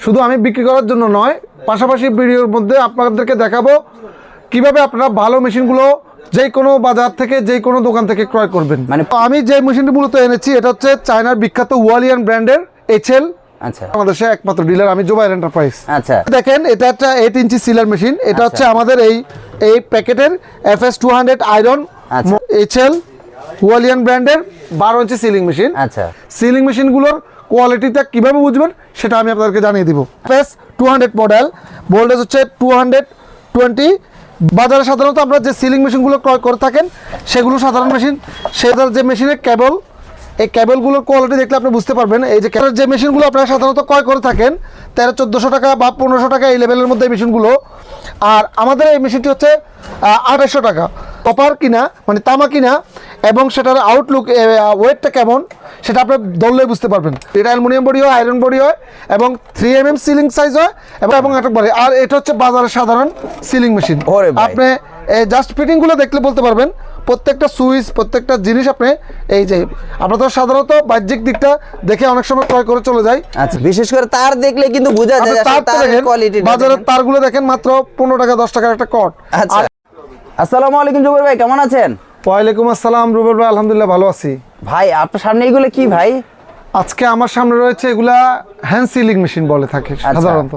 শুধু আমি বিক্রি করার জন্য নয় পাশাপাশি ভিডিওর মধ্যে আপনাদেরকে দেখাবো কীভাবে আপনারা ভালো মেশিনগুলো যে কোনো বাজার থেকে যে কোনো দোকান থেকে ক্রয় করবেন। মানে- আমি যে মেশিনটি মূলত এনেছি এটা হচ্ছে চায়নার বিখ্যাত ওয়ালিয়ান ব্র্যান্ডের এইচএল আচ্ছা। বাংলাদেশে একমাত্র ডিলার আমি এন্টারপ্রাইজ আচ্ছা। দেখেন এটা একটা এইট ইঞ্চি সিলার মেশিন এটা আচ্ছা। হচ্ছে আমাদের এই এই প্যাকেটের F S two hundred iron. HL Hualian ব্র্যান্ডের বারো ইঞ্চি সিলিং মেশিন আচ্ছা। সিলিং মেশিনগুলোর কোয়ালিটিটা কীভাবে বুঝবেন সেটা আমি আপনাদেরকে জানিয়ে দিব। F two hundred model voltage হচ্ছে টু হান্ড্রেড টোয়েন্টি বাজারে সাধারণত আমরা যে সিলিং মেশিনগুলো ক্রয় করে থাকেন, সেগুলো সাধারণ মেশিন সেটার যে মেশিনের কেবল এই কেবলগুলোর কোয়ালিটি দেখলে আপনি বুঝতে পারবেন, এই যে কেবলের যে মেশিনগুলো আপনারা সাধারণত ক্রয় করে থাকেন, তেরো, চোদ্দোশো টাকা বা পনেরোশো টাকা এই লেভেলের মধ্যে এই মেশিনগুলো আর আমাদের এই মেশিনটি হচ্ছে আঠাশশো টাকা। কপার কিনা মানে তামা কিনা এবং সেটার আউটলুক ওয়েটটা কেমন সেটা আপনি ধরলে বুঝতে পারবেন। এটা অ্যালুমিনিয়াম বডি হয় আয়রন বডি হয় এবং three M M sealing size হয় এবং এবং একটা বডি। আর এটা হচ্ছে বাজারের সাধারণ সিলিং মেশিন। আপনি জাস্ট ফিটিংগুলো দেখলে বলতে পারবেন প্রত্যেকটা সুইচ প্রত্যেকটা জিনিস আপনি এই যে আমরা তো সাধারণত বাহ্যিক দিকটা দেখে অনেক সময় ক্রয় করে চলে যাই। আচ্ছা বিশেষ করে তার দেখলে কিন্তু বোঝা যায় তার কোয়ালিটি বাজারের তারগুলো দেখেন মাত্র পনেরো টাকা দশ টাকার একটা কট আচ্ছা। আসসালামু আলাইকুম জুবের ভাই কেমন আছেন? ওয়ালাইকুম আসসালাম রুবেল ভাই আলহামদুলিল্লাহ ভালো আছি। ভাই আপনার সামনে এগুলো কি ভাই? আজকে আমার সামনে রয়েছে এগুলা হ্যান্ড সিলিং মেশিন বলে থাকে আচ্ছা। সাধারণত।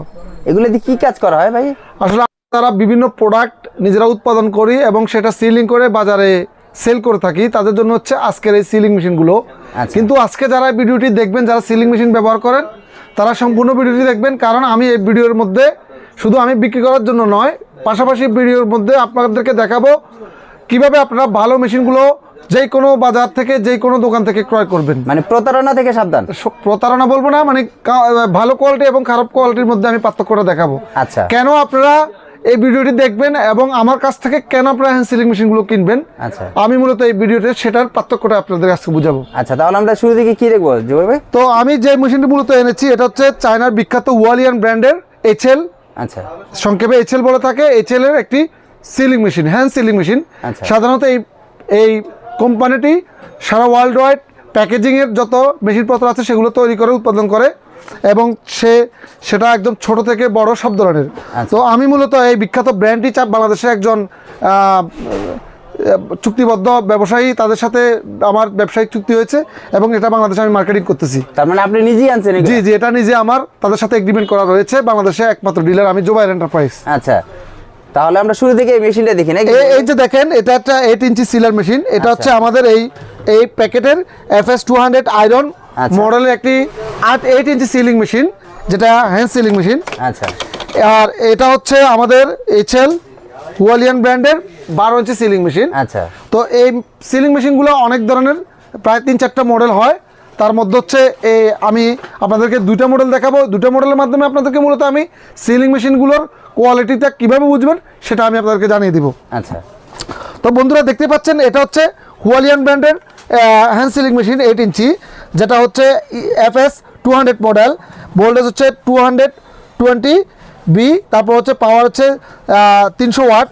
এগুলো দিয়ে কি কাজ করা হয় ভাই? আসলে তারা বিভিন্ন প্রোডাক্ট নিজেরা উৎপাদন করি এবং সেটা সিলিং করে বাজারে সেল করে থাকি। তাদের জন্য হচ্ছে আজকের এই সিলিং মেশিনগুলো আচ্ছা। কিন্তু আজকে যারা ভিডিওটি দেখবেন যারা সিলিং মেশিন ব্যবহার করেন তারা সম্পূর্ণ ভিডিওটি দেখবেন কারণ আমি এই ভিডিওর মধ্যে শুধু আমি বিক্রি করার জন্য নয় পাশাপাশি ভিডিওর মধ্যে আপনাদেরকে দেখাবো কীভাবে আপনারা ভালো মেশিনগুলো যে কোনো বাজার থেকে যে কোনো দোকান থেকে ক্রয় করবেন? মানে প্রতারণা থেকে সাবধান? প্রতারণা বলব না মানে ভালো কোয়ালিটি এবং খারাপ কোয়ালিটির মধ্যে আমি পার্থক্যটা দেখাবো। আচ্ছা। কেন আপনারা এই ভিডিওটি দেখবেন এবং আমার কাছ থেকে কেন আপনারা হ্যান্ড সিলিং মেশিনগুলো কিনবেন? আচ্ছা। আমি মূলত এই ভিডিওতে সেটার পার্থক্যটা আপনাদের কাছে বুঝাবো। আচ্ছা তাহলে আমরা শুরু থেকে কি দেখব ভাই? তো আমি যে মেশিনটি মূলত এনেছি এটা হচ্ছে চায়নার বিখ্যাত ওয়ালিয়ান ব্র্যান্ডের এইচএল আচ্ছা। সংক্ষেপে এইচএল বলে থাকে। এইচএল এর একটি sealing machine hand sealing machine. আচ্ছা। সাধারণত এই এই কোম্পানিটি সারা ওয়ার্ল্ড ওয়াইড প্যাকেজিংয়ের যত মেশিনপত্র আছে সেগুলো তৈরি করে উৎপাদন করে এবং সে সেটা একদম ছোট থেকে বড় সব ধরনের। আচ্ছা। তো আমি মূলত এই বিখ্যাত ব্র্যান্ডটি চাপ বাংলাদেশের একজন চুক্তিবদ্ধ ব্যবসায়ী তাদের সাথে আমার ব্যবসায়িক চুক্তি হয়েছে এবং এটা বাংলাদেশে আমি মার্কেটিং করতেছি। তার মানে আপনি নিজেই আনছেন জি জি এটা নিজে আমার তাদের সাথে এগ্রিমেন্ট করা রয়েছে বাংলাদেশে একমাত্র ডিলার আমি জোবাইর এন্টারপ্রাইজ আচ্ছা। তাহলে আমরা শুরু থেকে এই মেশিনটা দেখি নাকি? এই- যে দেখেন এটা একটা এইট ইঞ্চি সিলার মেশিন এটা আচ্ছা। হচ্ছে আমাদের এই এই প্যাকেটের F S two hundred iron. মডেলের একটি আট এইট ইঞ্চি সিলিং মেশিন যেটা হ্যান্ড সিলিং মেশিন আচ্ছা। আর এটা হচ্ছে আমাদের এইচএল ওয়ালিয়ান ব্র্যান্ডের বারো ইঞ্চি সিলিং মেশিন আচ্ছা। তো এই সিলিং মেশিনগুলো অনেক ধরনের প্রায় তিন চারটা মডেল হয়। তার মধ্যে হচ্ছে এই আমি আপনাদেরকে দুইটা মডেল দেখাবো। দুটো মডেলের মাধ্যমে আপনাদেরকে মূলত আমি সিলিং মেশিনগুলোর কোয়ালিটিটা কীভাবে বুঝবেন সেটা আমি আপনাদেরকে জানিয়ে দিব। আচ্ছা। তো বন্ধুরা দেখতে পাচ্ছেন এটা হচ্ছে হুয়ালিয়ান ব্র্যান্ডের hand sealing machine eight inch যেটা হচ্ছে F S two hundred model voltage হচ্ছে টু হান্ড্রেড টোয়েন্টি বি তারপর হচ্ছে পাওয়ার হচ্ছে তিনশো ওয়াট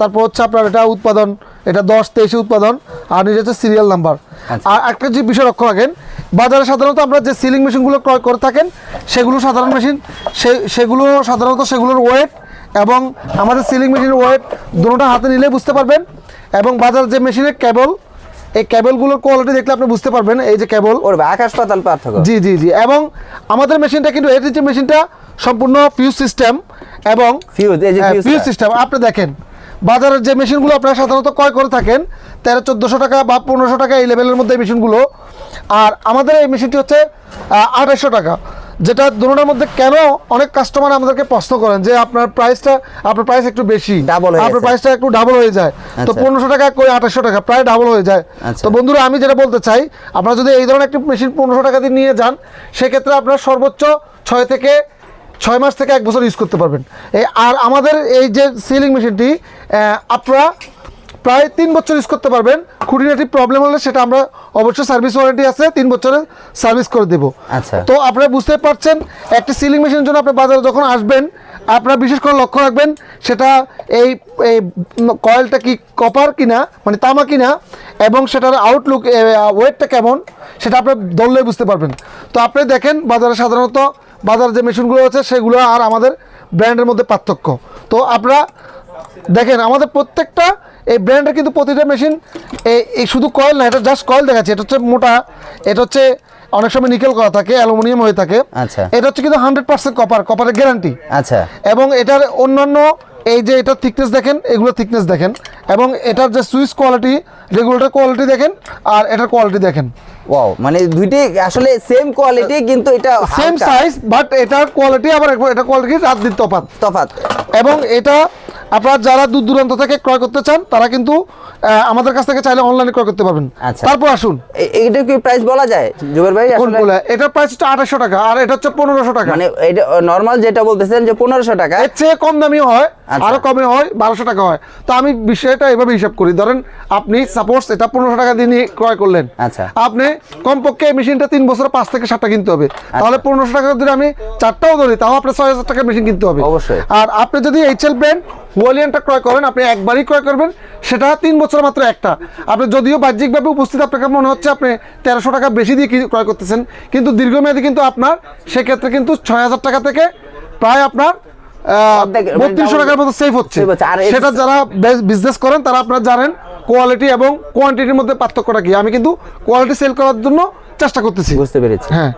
তারপর হচ্ছে আপনার এটা উৎপাদন এটা দশ তেইশে উৎপাদন আর নিজে হচ্ছে সিরিয়াল নাম্বার আচ্ছা। আর একটা যে বিষয় লক্ষ্য রাখেন বাজারে সাধারণত আমরা যে সিলিং মেশিনগুলো ক্রয় করে থাকেন সেগুলো সাধারণ মেশিন সে সেগুলো সাধারণত সেগুলোর ওয়েট এবং আমাদের সিলিং মেশিনের ওয়েট দুটোটা হাতে নিলে বুঝতে পারবেন। এবং বাজার যে মেশিনের কেবল এই কেবলগুলোর কোয়ালিটি দেখলে আপনি বুঝতে পারবেন এই যে কেবল ওর ভাই, আকাশ পাতাল পার্থক্য। জি জি জি। এবং আমাদের মেশিনটা কিন্তু এইট ইঞ্চি মেশিনটা সম্পূর্ণ ফিউজ সিস্টেম এবং ফিউজ এই যে ফিউজ ফিউজ সিস্টেম আপনি দেখেন বাজারের যে মেশিনগুলো আপনারা সাধারণত ক্রয় করে থাকেন তেরো চোদ্দোশো টাকা বা পনেরোশো টাকা এই লেভেলের মধ্যে এই মেশিনগুলো আর আমাদের এই মেশিনটি হচ্ছে আঠাশশো টাকা যেটা দুটোটার মধ্যে কেন অনেক কাস্টমার আমাদেরকে প্রশ্ন করেন যে আপনার প্রাইসটা আপনার প্রাইস একটু বেশি হয়ে আপনার প্রাইসটা একটু ডাবল হয়ে যায় তো আচ্ছা। পনেরোশো টাকা করে আঠাশশো টাকা প্রায় ডাবল হয়ে যায় আচ্ছা। তো বন্ধুরা আমি যেটা বলতে চাই আপনারা যদি এই ধরনের একটি মেশিন পনেরোশো টাকা দিয়ে নিয়ে যান সেক্ষেত্রে আপনার সর্বোচ্চ ছয় থেকে ছয় মাস থেকে এক বছর ইউজ করতে পারবেন। এই আর আমাদের এই যে সিলিং মেশিনটি আপনারা প্রায় তিন বছর ইউজ করতে পারবেন। খুঁটিনাটি প্রবলেম হলে সেটা আমরা অবশ্যই সার্ভিস ওয়ারেন্টি আছে তিন বছরের সার্ভিস করে দেব। আচ্ছা। তো আপনারা বুঝতে পারছেন একটি সিলিং মেশিনের জন্য আপনি বাজারে যখন আসবেন আপনারা বিশেষ করে লক্ষ্য রাখবেন সেটা এই এই কয়েলটা কি কপার কিনা মানে তামা কিনা এবং সেটার আউটলুক ওয়েটটা কেমন সেটা আপনি ধরলে বুঝতে পারবেন। তো আপনি দেখেন বাজারে সাধারণত বাজার যে মেশিনগুলো আছে সেগুলো আর আমাদের ব্র্যান্ডের মধ্যে পার্থক্য। তো আপনারা দেখেন আমাদের প্রত্যেকটা এই ব্র্যান্ডের কিন্তু প্রতিটা মেশিন এই শুধু কয়েল না এটা জাস্ট কয়েল দেখাচ্ছে। এটা হচ্ছে মোটা এটা হচ্ছে অনেক সময় নিকেল করা থাকে অ্যালুমিনিয়াম হয়ে থাকে। আচ্ছা। এটা হচ্ছে কিন্তু হান্ড্রেড পার্সেন্ট কপার কপারের গ্যারান্টি আচ্ছা। এবং এটার অন্যান্য এই যে এটার থিকনেস দেখেন এগুলো থিকনেস দেখেন। এবং এটার যে সুইচ কোয়ালিটি রেগুলেটর কোয়ালিটি দেখেন আর এটার কোয়ালিটি দেখেন। ওয়াও মানে দুইটি আসলে সেম কোয়ালিটি কিন্তু এটা সেম সাইজ বাট এটার কোয়ালিটি আবার এটা কোয়ালিটি রাত দিন তফাত তফাত এবং এটা আপনারা যারা দূর দূরান্ত থেকে ক্রয় করতে চান তারা কিন্তু আমাদের কাছ থেকে চাইলে অনলাইনে ক্রয় করতে পারবেন। আচ্ছা। তারপর আসুন। এ- এইটা কি প্রাইস বলা যায় জুবের ভাই? আসলে কোনগুলো এটার প্রাইস হচ্ছে আঠাশশো টাকা আর এটা হচ্ছে পনেরোশো টাকা। মানে এটা নর্মাল যেটা বলতেছেন যে পনেরোশো টাকা। এর চেয়ে কম দামি হয় আচ্ছা। আরও কমে হয় বারোশো টাকা হয়। তো আমি বিষয়টা এভাবে হিসাব করি। ধরেন আপনি সাপোজ এটা পনেরোশো টাকা দিয়ে ক্রয় করলেন। আচ্ছা। আপনি কমপক্ষে এই মেশিনটা তিন বছর পাঁচ থেকে সাতটা কিনতে হবে। তাহলে পনেরোশো টাকা যদি আমি চারটাও ধরি তাও আপনার ছয় হাজার টাকার মেশিন কিনতে হবে। অবশ্যই। আর আপনি যদি এইচএল ব্র্যান্ড ওয়ালিয়ানটা ক্রয় করেন আপনি একবারই ক্রয় করবেন সেটা তিন বছর মাত্র একটা। আপনি যদিও বাহ্যিকভাবে উপস্থিত আপনাকে মনে হচ্ছে আপনি তেরোশো টাকা বেশি দিয়ে ক্রয় করতেছেন কিন্তু দীর্ঘমেয়াদী কিন্তু আপনার সেক্ষেত্রে কিন্তু ছয় হাজার টাকা থেকে প্রায় আপনার মানে বত্রিশশো টাকার মতো সেভ হচ্ছে। সেটা যারা বিজনেস করেন তারা আপনারা জানেন কোয়ালিটি এবং কোয়ান্টিটির মধ্যে পার্থক্যটা কি। আমি কিন্তু কোয়ালিটি সেল করার জন্য চেষ্টা করতেছি। বুঝতে পেরেছি। হ্যাঁ।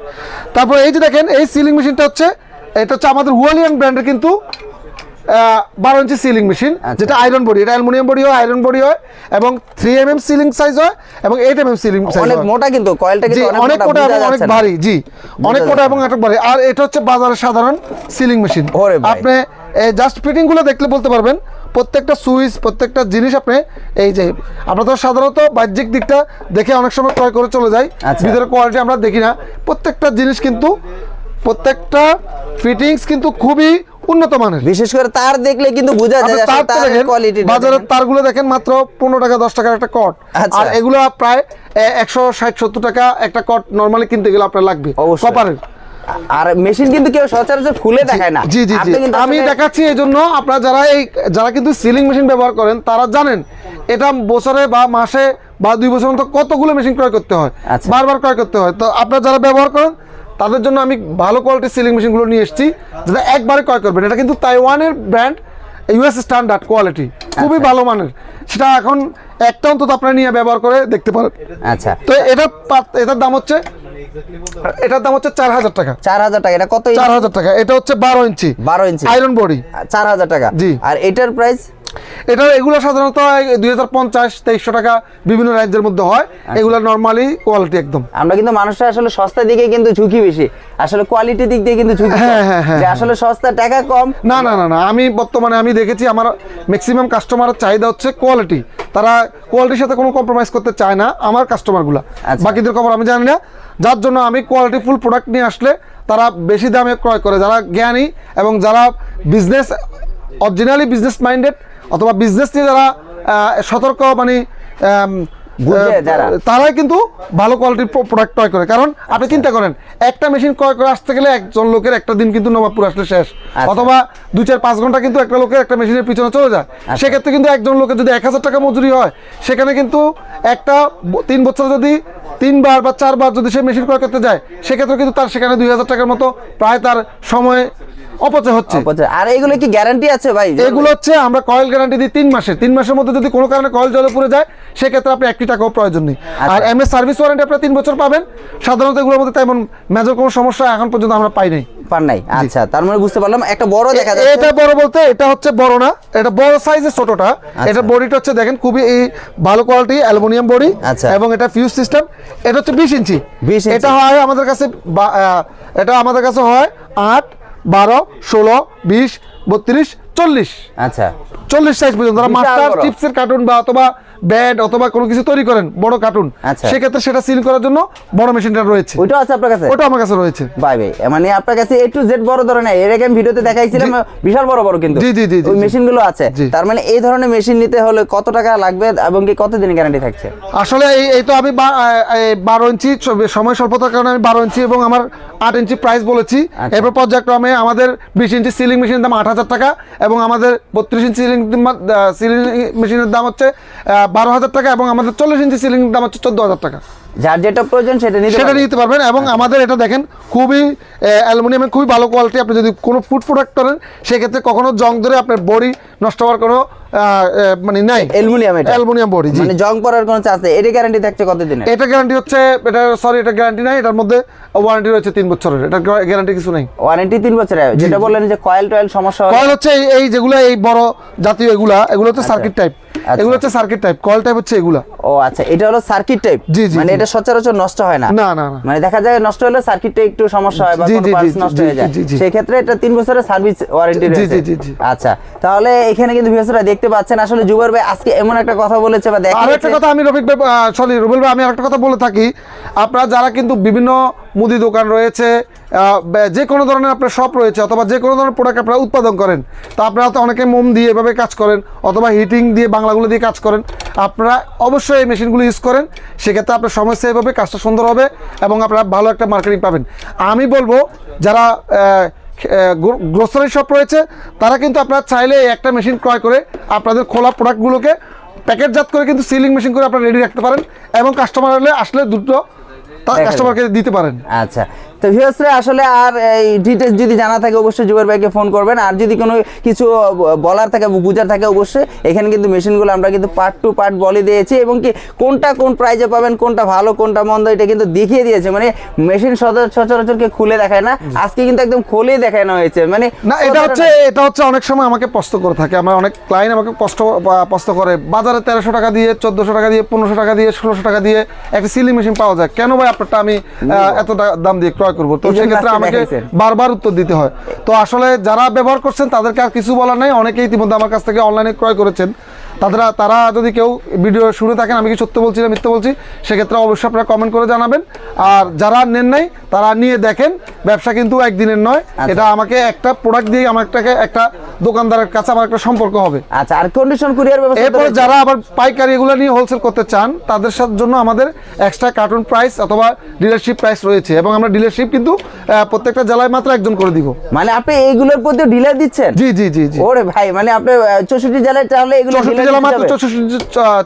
তারপর এই যে দেখেন এই সিলিং মেশিনটা হচ্ছে এটা হচ্ছে আমাদের হুয়ালিয়ান ব্র্যান্ডের কিন্তু বারো ইঞ্চি সিলিং মেশিন আচ্ছা। যেটা আয়রন বডি এটা অ্যালুমিনিয়াম বডি হয় আয়রন বডি হয় এবং three M M sealing size হয় এবং eight M M sealing size অনেক মোটা কিন্তু কয়েলটা কিন্তু অনেক মোটা এবং অনেক ভারী জি অনেক মোটা এবং অনেক ভারী আর এটা হচ্ছে বাজারের সাধারণ সিলিং মেশিন। আপনি জাস্ট ফিটিংগুলো দেখলে বলতে পারবেন প্রত্যেকটা সুইচ প্রত্যেকটা জিনিস আপনি এই যে আমরা তো সাধারণত বাহ্যিক দিকটা দেখে অনেক সময় ক্রয় করে চলে যাই আচ্ছা। ভিতরে কোয়ালিটি আমরা দেখি না প্রত্যেকটা জিনিস কিন্তু প্রত্যেকটা ফিটিংস কিন্তু খুবই উন্নত মানের। বিশেষ করে তার দেখলে কিন্তু বোঝা যায় তার কোয়ালিটি বাজারের তারগুলো দেখেন মাত্র পনেরো টাকা দশ টাকার একটা কট। আচ্ছা। আর এগুলো প্রায় একশো ষাট সত্তর টাকা একটা কট নর্মালি কিনতে গেলে আপনার লাগবে কপারের আর মেশিন কিন্তু কেউ সচরাচর খুলে দেখায় না। জি জি জি। আমি দেখাচ্ছি এই জন্য আপনারা যারা এই যারা কিন্তু সিলিং মেশিন ব্যবহার করেন তারা জানেন এটা বছরে বা মাসে বা দুই বছর মতো কতগুলো মেশিন ক্রয় করতে হয় আচ্ছা। বারবার ক্রয় করতে হয়। তো আপনারা যারা ব্যবহার করেন তাদের জন্য আমি ভালো কোয়ালিটির সিলিং মেশিনগুলো নিয়ে এসেছি যেটা একবারে ক্রয় করবেন। এটা কিন্তু তাইওয়ানের ব্র্যান্ড ইউএস স্ট্যান্ডার্ড কোয়ালিটি খুবই আচ্ছা। ভালো মানের। সেটা এখন একটা অন্তত আপনারা নিয়ে ব্যবহার করে দেখতে পারেন। আচ্ছা। তো এটা এটার দাম হচ্ছে এটার দাম হচ্ছে চার হাজার টাকা। চার হাজার টাকা এটা কত চার হাজার টাকা। এটা হচ্ছে বারো ইঞ্চি বারো ইঞ্চি আয়রন বডি চার হাজার টাকা। জি। আর এটার প্রাইস এটা এগুলো সাধারণত দুই হাজার পঞ্চাশ তেইশশো টাকা বিভিন্ন রাজ্যের মধ্যে হয়। এগুলো নর্মালি কোয়ালিটি একদম। আমরা কিন্তু মানুষরা আসলে সস্তা দিকে কিন্তু ঝুঁকি বেশি। আসলে কোয়ালিটি দিক দিয়ে কিন্তু ঝুঁকি হ্যাঁ, হ্যাঁ, হ্যাঁ, আসলে সস্তা টাকা কম। না না না না আমি বর্তমানে আমি দেখেছি আমার ম্যাক্সিমাম কাস্টমারের চাহিদা হচ্ছে কোয়ালিটি তারা কোয়ালিটির সাথে কোনো কম্প্রোমাইজ করতে চায় না আমার কাস্টমারগুলো আচ্ছা। বাকিদের খবর আমি জানি না। যার জন্য আমি কোয়ালিটি ফুল প্রোডাক্ট নিয়ে আসলে তারা বেশি দামে ক্রয় করে। যারা জ্ঞানী এবং যারা বিজনেস অরিজিনালি বিজনেস মাইন্ডেড অথবা বিজনেস নিয়ে যারা সতর্ক মানে। তারাই কিন্তু ভালো কোয়ালিটির প্রোডাক্ট ক্রয় করে কারণ আপনি আচ্ছা। চিন্তা করেন একটা মেশিন ক্রয় করে আসতে গেলে একজন লোকের একটা দিন কিন্তু নবাবপুর আসলে শেষ আচ্ছা। অথবা দুই চার পাঁচ ঘণ্টা কিন্তু একটা লোকের একটা মেশিনের পিছনে চলে যায় আচ্ছা। সেক্ষেত্রে কিন্তু একজন লোকের যদি এক হাজার টাকা মজুরি হয় সেখানে কিন্তু একটা তিন বছর যদি তিনবার বা চারবার যদি সে মেশিন ক্রয় করতে যায় সেক্ষেত্রে কিন্তু তার সেখানে দুই হাজার টাকার মতো প্রায় তার সময় অপচয় হচ্ছে। আর এগুলো কি গ্যারান্টি আছে ভাই? এগুলো হচ্ছে আমরা কয়েল গ্যারান্টি দিই তিন মাসের তিন মাসের মধ্যে যদি কোনো কারণে কয়েল জলে পড়ে যায় সেক্ষেত্রে আপনি একটি টাকাও প্রয়োজন নেই। আচ্ছা। আর এমএস সার্ভিস ওয়ারেন্টি আপনার তিন বছর পাবেন। সাধারণত এগুলোর মধ্যে তেমন মেজর কোনো সমস্যা এখন পর্যন্ত আমরা পাই নাই। পান নাই। আচ্ছা তার মানে বুঝতে পারলাম। একটা বড় দেখা যাচ্ছে। এটা বড় বলতে এটা হচ্ছে বড় না এটা বড় সাইজের ছোটটা। এটা বডিটা হচ্ছে দেখেন খুবই এই ভালো কোয়ালিটি অ্যালুমিনিয়াম বডি আচ্ছা। এবং এটা ফিউজ সিস্টেম এটা হচ্ছে বিশ ইঞ্চি। 20 ইঞ্চি। এটা হয় আমাদের কাছে এটা আমাদের কাছে হয় আট বারো ষোলো বিশ বত্রিশ চল্লিশ। আচ্ছা। চল্লিশ সাইজ পর্যন্ত। মাস্টার চিপসের কার্টুন বা অথবা ব্যাড অথবা কোনো কিছু তৈরি করেন বড় কার্টুন আচ্ছা। সেক্ষেত্রে সেটা সিল করার জন্য বড় মেশিনটা রয়েছে। ওইটাও আছে আপনার কাছে? ওটা আমার কাছে রয়েছে। বাই ভাই মানে আপনার কাছে এ টু জেড বড় ধরনের এর আগে আমি ভিডিওতে দেখাইছিলাম বিশাল বড় বড় কিন্তু। জি, জি, জি, ওই জি। মেশিনগুলো আছে তার মানে এই ধরনের মেশিন নিতে হলে কত টাকা লাগবে এবং কি কত দিনের গ্যারান্টি থাকছে? আসলে এই এই তো আমি বারো ইঞ্চি সময় স্বল্পতার কারণে আমি বারো ইঞ্চি এবং আমার আট ইঞ্চি প্রাইস বলেছি। আচ্ছা। এরপর পর্যায়ক্রমে আমাদের বিশ ইঞ্চি সিলিং মেশিনের দাম আট হাজার টাকা এবং আমাদের বত্রিশ ইঞ্চি সিলিং সিলিং মেশিনের দাম হচ্ছে বারো হাজার টাকা এবং আমাদের চল্লিশ ইঞ্চি সিলিং দাম হচ্ছে চোদ্দ হাজার টাকা। যার যেটা প্রয়োজন সেটা নিতে সেটা নিতে পারবেন এবং আমাদের এটা দেখেন খুবই অ্যালুমিনিয়ামের খুবই ভালো কোয়ালিটি আপনি যদি কোনো ফুড প্রোডাক্ট করেন সেক্ষেত্রে কখনো জং ধরে আপনার বডি নষ্ট হওয়ার কোনো মানে নাই। অ্যালুমিনিয়াম এটা? অ্যালুমিনিয়াম বডি মানে জং পড়ার কোনো চান্স নেই। এটা গ্যারান্টি থাকছে এটা গ্যারান্টি হচ্ছে এটা সরি এটা গ্যারান্টি নাই এটার মধ্যে ওয়ারেন্টি রয়েছে তিন বছরের। এটা গ্যারান্টি কিছু নেই। ওয়ারেন্টি তিন বছরের যেটা বললেন যে কয়েল টয়েল সমস্যা হবে কয়েল হচ্ছে এই- যেগুলো এই বড় জাতীয় এগুলা এগুলো হচ্ছে সার্কিট টাইপ। এগুলো হচ্ছে সার্কিট টাইপ টাইপ হচ্ছে এগুলা। ও আচ্ছা। এটা হলো সার্কিট টাইপ জি, জি, মানে এটা সচরাচর নষ্ট হয় না? না না মানে দেখা যায় নষ্ট হলে সার্কিটে একটু সমস্যা হয় বা কোনো পার্টস নষ্ট হয়ে যায়। সেই ক্ষেত্রে এটা তিন বছরের সার্ভিস ওয়ারেন্টি রয়েছে। জি, জি, জি। আচ্ছা। তাহলে এখানে কিন্তু দেখতে পাচ্ছেন আসলে জুবাইর ভাই আজকে এমন একটা কথা বলেছে বা আর দেখিয়েছে। একটা কথা আমি রফিক ভাই সরি রুবেল ভাই আমি আরেকটা কথা বলে থাকি। আপনারা যারা কিন্তু বিভিন্ন মুদি দোকান রয়েছে যে কোনো ধরনের আপনার শপ রয়েছে অথবা যে কোনো ধরনের প্রোডাক্ট আপনারা উৎপাদন করেন তা আপনারা তো অনেকে মোম দিয়ে এভাবে কাজ করেন অথবা হিটিং দিয়ে বাংলাগুলো দিয়ে কাজ করেন আপনারা অবশ্যই এই মেশিনগুলো ইউজ করেন। সেক্ষেত্রে আপনার সমস্যা এভাবে কাজটা সুন্দর হবে এবং আপনারা ভালো একটা মার্কেটিং পাবেন। আমি বলব যারা গ্রোসারি শপ রয়েছে। তারা কিন্তু আপনারা চাইলে এই একটা মেশিন ক্রয় করে আপনাদের খোলা প্রোডাক্টগুলোকে প্যাকেটজাত করে কিন্তু সিলিং মেশিন করে আপনারা রেডি রাখতে পারেন এবং কাস্টমার হলে আসলে দুটো তারা কাস্টমারকে দিতে পারেন। আচ্ছা। তো ভিউয়ার্সরা আসলে আর এই ডিটেলস যদি জানা থাকে অবশ্যই জুবাইর ভাইকে ফোন করবেন। আর যদি কোনো কিছু বলার থাকে বুঝার থাকে অবশ্যই এখানে কিন্তু মেশিনগুলো আমরা কিন্তু পার্ট টু পার্ট বলে দিয়েছি এবং কি কোনটা কোন প্রাইজে পাবেন কোনটা ভালো কোনটা মন্দ এটা কিন্তু দেখিয়ে দিয়েছে। মানে মেশিন সচরাচরকে খুলে দেখায় না আজকে কিন্তু একদম খুলে দেখানো হয়েছে। মানে না এটা হচ্ছে এটা হচ্ছে অনেক সময় আমাকে প্রশ্ন করে থাকে। আমার অনেক ক্লায়েন্ট আমাকে কষ্ট প্রশ্ন করে বাজারে তেরোশো টাকা দিয়ে চোদ্দোশো টাকা দিয়ে পনেরোশো টাকা দিয়ে ষোলোশো টাকা দিয়ে একটা সিলিং মেশিন পাওয়া যায়। কেন ভাই আপনারটা আমি এত দাম দিয়ে ক্রয় করব। তো সেক্ষেত্রে আমাকে বারবার উত্তর দিতে হয়। তো আসলে যারা ব্যবহার করছেন তাদেরকে আর কিছু বলার নাই। অনেকে ইতিমধ্যে আমার কাছ থেকে অনলাইনে ক্রয় করেছেন। তারা তারা যদি কেউ ভিডিও শুনে থাকেন আমি কি সত্য বলছি না মিথ্যে বলছি সেক্ষেত্রে অবশ্যই আপনারা কমেন্ট করে জানাবেন। আর যারা নেন নাই তারা নিয়ে দেখেন ব্যবসা কিন্তু একদিনের নয়। এটা আমাকে একটা প্রোডাক্ট দিয়ে আমার একটাকে একটা দোকানদারের কাছে আমার একটা সম্পর্ক হবে। আচ্ছা আর কন্ডিশন কুরিয়ার ব্যবস্থা এরপর যারা আবার পাইকারি এগুলো নিয়ে হোলসেল করতে চান তাদের সাথে জন্য আমাদের এক্সট্রা কার্টুন প্রাইস অথবা ডিলারশিপ প্রাইস রয়েছে। এবং আমরা ডিলারশিপ কিন্তু প্রত্যেকটা জেলায় মাত্র একজন করে দিব। মানে আপনি এইগুলোর প্রতি ডিলার দিচ্ছেন? জি জি জি জি। ওরে ভাই মানে আপনি চৌষট্টি জেলায় তাহলে এগুলো জেলা মাত্র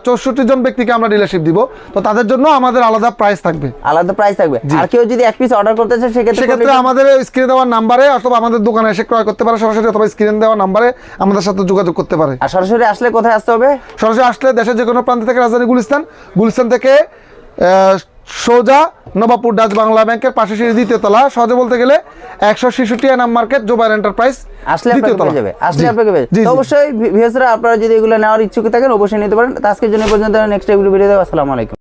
চৌষট্টি জন ব্যক্তিকে আমরা ডিলারশিপ দিব। তো তাদের জন্য আমাদের আলাদা প্রাইস থাকবে। আলাদা প্রাইস থাকবে। আর কেউ যদি এক পিস অর্ডার করতে চায় সেক্ষেত্রে সেক্ষেত্রে আমাদের স্ক্রিনে দেওয়া নাম্বারে অথবা আমাদের দোকানে এসে ক্রয় করতে পারে সরাসরি অথবা স্ক্রিনে দেওয়া নাম্বারে আমাদের সাথে যোগাযোগ করতে পারে। আর সরাসরি আসলে কোথায় আসতে হবে? সরাসরি আসলে দেশের যে কোনো প্রান্ত থেকে রাজধানী গুলিস্তান গুলিস্তান থেকে আহ, সোজা নবাবপুর ডাচ বাংলা ব্যাংকের পাশে সিঁড়ি দ্বিতীয় তলা। সহজে বলতে গেলে একশো শিশুটি এনাম মার্কেট জোবার এন্টারপ্রাইজ আসলে যাবে আসলে আপনাকে। অবশ্যই আপনারা যদি এগুলো নেওয়ার ইচ্ছুক থাকেন অবশ্যই নিতে পারেন। আজকের জন্য পর্যন্ত নেক্সট ভিডিও দেবো আসসালামু আলাইকুম।